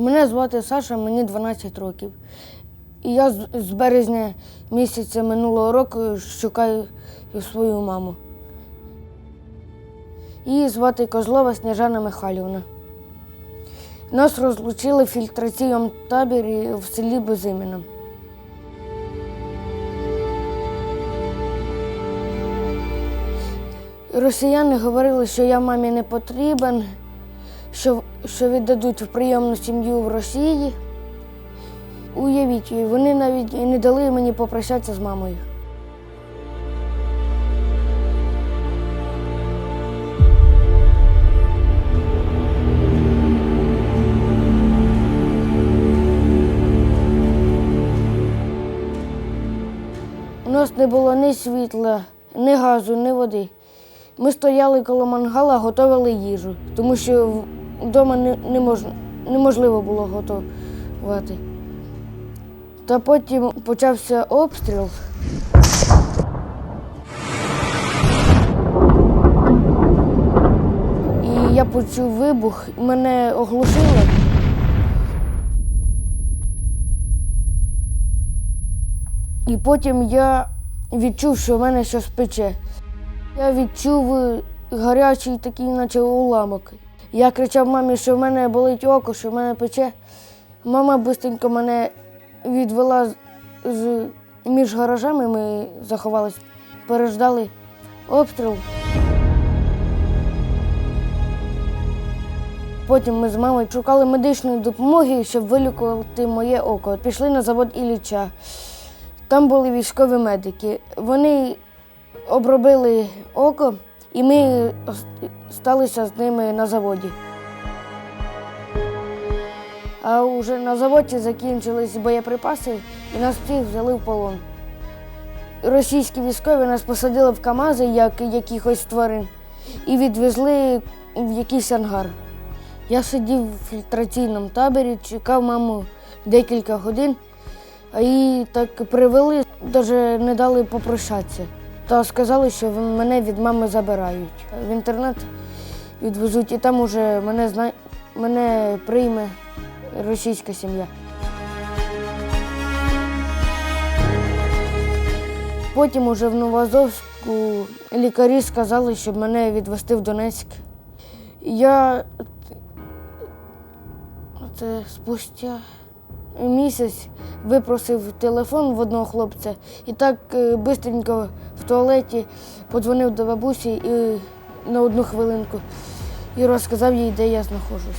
Мене звати Саша, мені 12 років. І я з- березня місяця минулого року шукаю свою маму. Її звати Козлова Сніжана Михайлівна. Нас розлучили в фільтраційному таборі в селі Безиміно. Росіяни говорили, що я мамі не потрібен, що, що віддадуть в прийомну сім'ю в Росії. Уявіть, вони навіть не дали мені попрощатися з мамою. У нас не було ні світла, ні газу, ні води. Ми стояли коло мангала, готували їжу, тому що вдома не, не мож, неможливо було готувати. Та потім почався обстріл. І я почув вибух, мене оглушило. І потім я відчув, що в мене щось пече. Я відчув е, гарячий такий, наче уламок. Я кричав мамі, що в мене болить око, що в мене пече. Мама швидко мене відвела з- між гаражами, ми заховались, переждали обстріл. Потім ми з мамою шукали медичної допомоги, щоб вилікувати моє око. Пішли на завод Ілліча. Там були військові медики. Вони обробили око, і ми сталися з ними на заводі. А вже на заводі закінчились боєприпаси і нас всіх взяли в полон. Російські військові нас посадили в КАМАЗи, як якихось тварин, і відвезли в якийсь ангар. Я сидів в фільтраційному таборі, чекав маму декілька годин, а її так привели, навіть не дали попрощатися. Та сказали, що мене від мами забирають. В інтернат відвезуть, і там уже мене, зна... мене прийме російська сім'я. Потім уже в Новоазовську лікарі сказали, щоб мене відвезти в Донецьк. Я це спустя місяць випросив телефон в одного хлопця і так швидко в туалеті подзвонив до бабусі і на одну хвилинку і розказав їй, де я знаходжусь.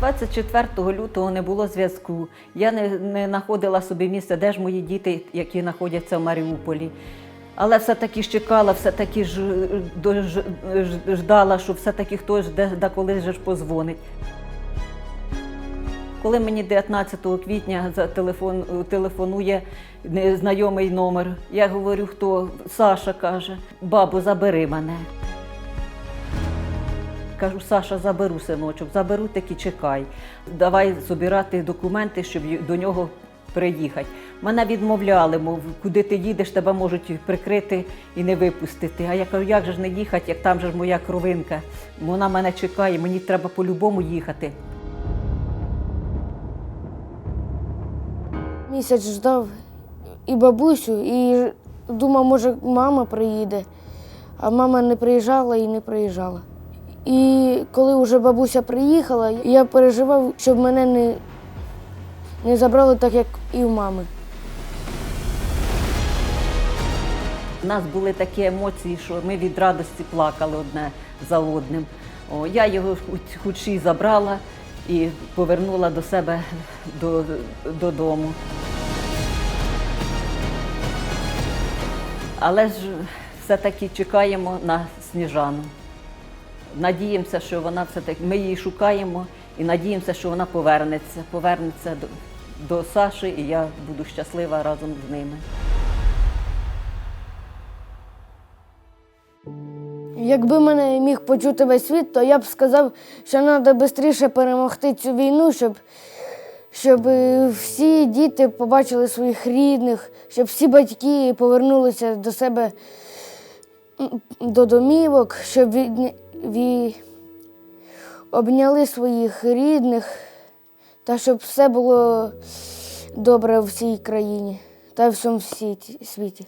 24 лютого не було зв'язку. Я не, не знаходила собі місця, де ж мої діти, які знаходяться в Маріуполі. Але все-таки ж чекала, все-таки ж, ж- ж- ждала, що все-таки хтось де, де коли ж позвонить. Коли мені 19 квітня за телефон, телефонує незнайомий номер, я говорю, хто Саша каже, бабу, забери мене. Кажу, Саша, заберу синочок, заберу таки чекай. Давай збирати документи, щоб до нього приїхати. Мене відмовляли, мов, куди ти їдеш, тебе можуть прикрити і не випустити. А я кажу, як же ж не їхати, як там же ж моя кровинка. Вона мене чекає, мені треба по-любому їхати. Місяць ждав і бабусю, і думав, може, мама приїде. А мама не приїжджала і не приїжджала. І коли вже бабуся приїхала, я переживав, щоб мене не, не забрали так, як і у мами. У нас були такі емоції, що ми від радості плакали одне за одним. О, я його хоч- хоч і забрала і повернула до себе до, додому. Але ж все-таки чекаємо на сніжану. Надіємося, що вона все-таки ми її шукаємо і надіємося, що вона повернеться, повернеться до, до Саші, і я буду щаслива разом з ними. Якби мене міг почути весь світ, то я б сказав, що треба швидше перемогти цю війну, щоб, щоб е, всі діти побачили своїх рідних, щоб всі батьки повернулися до себе до домівок, щоб від, Від... обняли своїх рідних та щоб все було добре в всій країні та в всьому світі- світі.